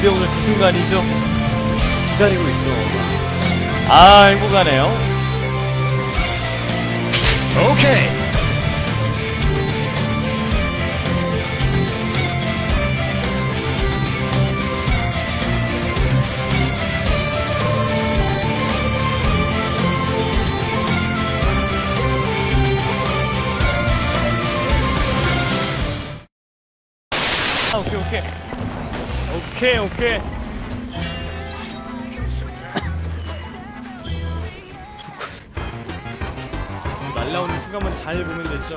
드디어 오늘 그 순간이죠. 기다리고 있죠. 아, 행복하네요. 오케이. 오케이, 오케이. 날라오는 순간만 잘 보면 되죠.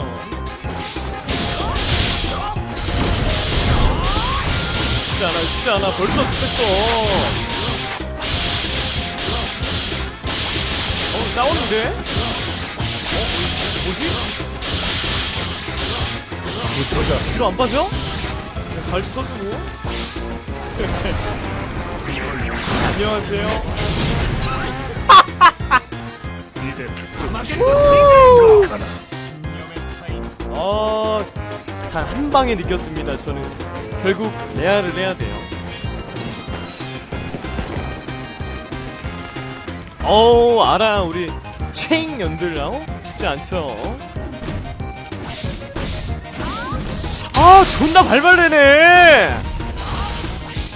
쉽지 않아, 쉽지 않아. 벌써 죽겠어. 어, 나오는데? 어? 뭐지? 부서져. 뒤로 안 빠져? 발치 써주고 안녕하세요. 이제 아, 단한 방에 느꼈습니다 저는. 결국 레아를 해야 돼요. 어우 알아 우리 체인 연들. 어? 쉽지 않죠? 아 존나 발발되네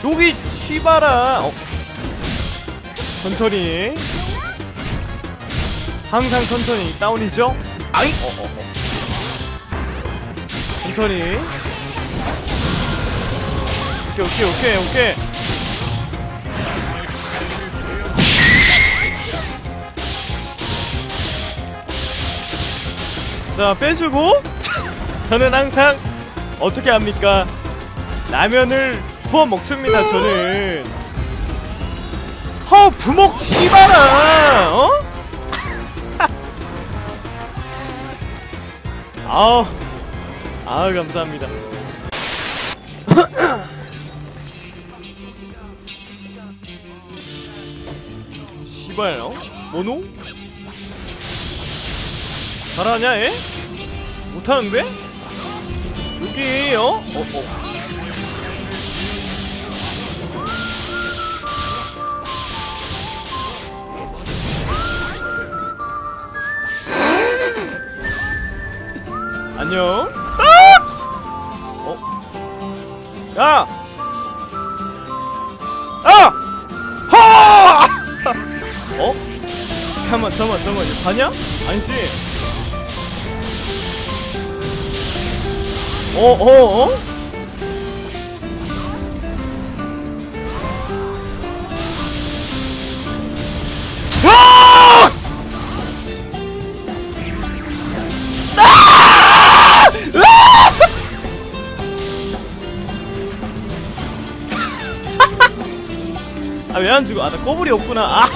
여기 씨바라 어. 천천히. 항상 천천히. 다운이죠? 아이. 어, 어, 어. 천천히. 오케이 오케이 오케이 오케이. 자 빼주고. 저는 항상 어떻게 합니까? 라면을 부어 먹습니다 저는 허 부먹 씨발아 어? 아우 아 감사합니다. 시발 어? 모노? 잘하냐 얘? 못하는데? 여기 어? 어 어. 안녕. 아! 어? 야! 아! 하! 어? 잠깐만, 잠깐만, 잠깐만. 가냐? 아니지. 어, 어, 어? 아 왜 안 죽어? 아나 꼬불이 없구나. 아.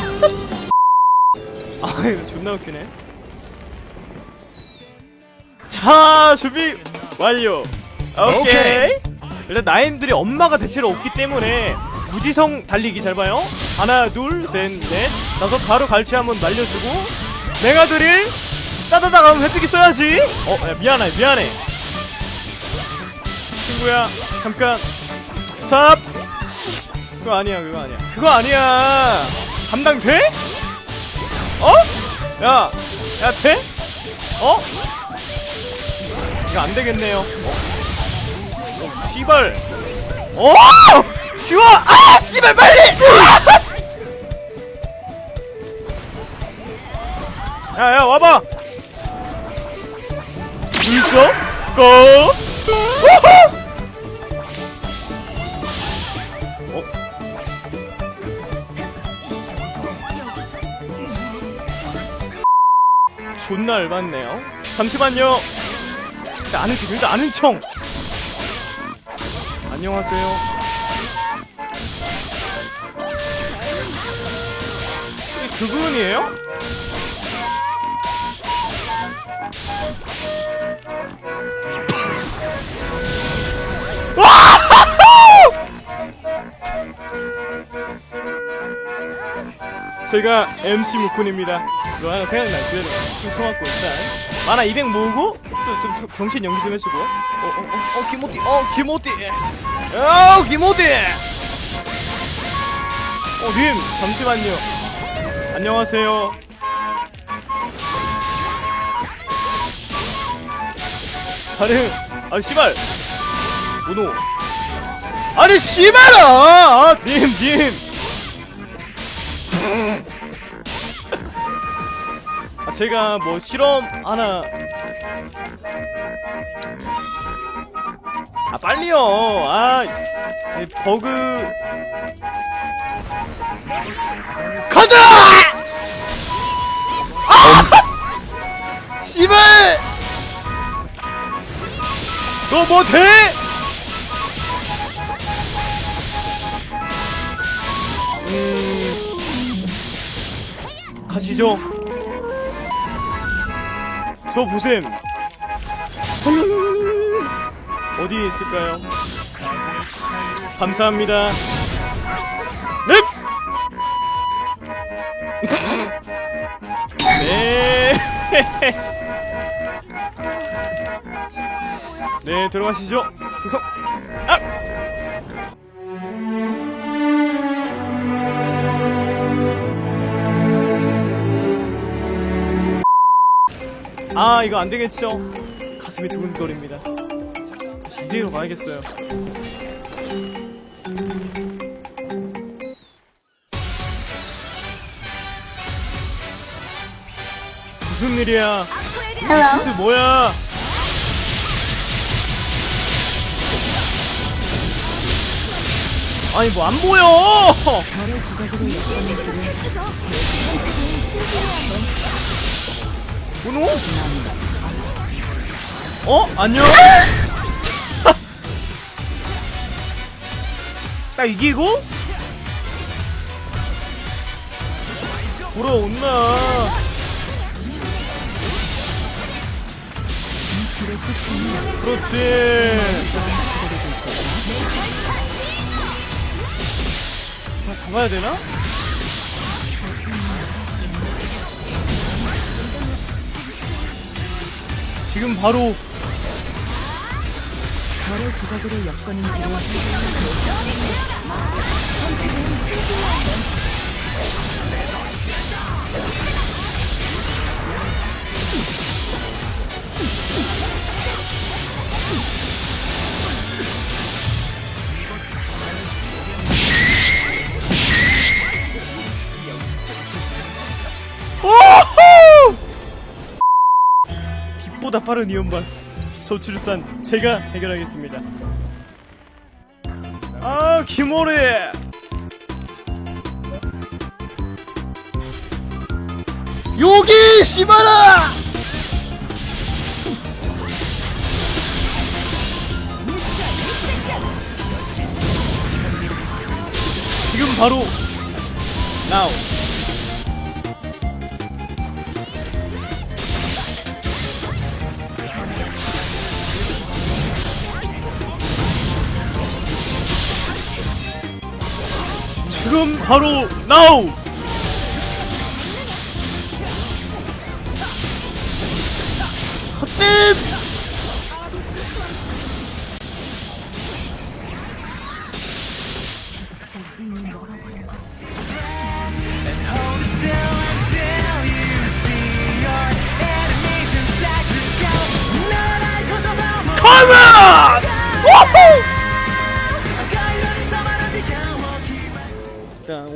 아 이거 존나 웃기네. 자 준비 완료. 오케이. 일단 나인들이 엄마가 대체로 없기 때문에 무지성 달리기 잘 봐요. 하나 둘셋넷 다섯 바로 갈치 한번 날려주고 내가 드릴 따다다 가면 회피기 써야지. 어 야, 미안해 미안해. 친구야 잠깐 스탑. 그거 아니야 그거 아니야 그거 아니야 감당 돼? 어? 야, 야 돼? 어? 이거 안 되겠네요. 어? 어, 씨발. 어! 쉬워! 아, 씨발 빨리! 야, 야 와봐. 불죠? 고! 존나 열받네요. 잠시만요. 일단 아는 척, 일단 아는 척. 안녕하세요. 그분이에요? 저희가 MC 무쿤입니다. 그거 하나 생각나. 그래도 숨어갖고 일단 만화 200 모으고 좀, 좀, 좀 병신 연기 좀 해주고. 어, 어, 어, 어, 김호띠, 어, 김호띠, 어, 김호띠. 어, 님, 잠시만요. 안녕하세요. 가능. 아, 씨발. 문호. 아니, 씨발아! 아, 님, 님. 아, 제가 뭐 실험 하나. 아, 빨리요. 아, 이 버그. 가자! 아! 씨발! 너 뭐 돼? 음, 가시죠. 저 보셈. 어디에 있을까요? 감사합니다. 넵! 네. 네, 들어가시죠. 수석. 아, 이거 안 되겠죠? 가슴이 두근거립니다. 다시 이대로 가야겠어요. 무슨 일이야? 무슨 뭐야? 아니 뭐 안 보여? 문호? 어? 안녕? 딱 이기고? 돌아온나? 그렇지. 다 잡아야 되나? 지금 바로 별의 조각으로 엮어낸 뒤로 빛보다 빠른 이온발 저출산 제가 해결하겠습니다. 아 김오리 여기 씨발아! 지금 바로 now 지금 바로 헛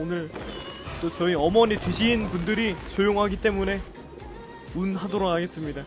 오늘 또 저희 어머니 드신 분들이 조용하기 때문에 운하도록 하겠습니다.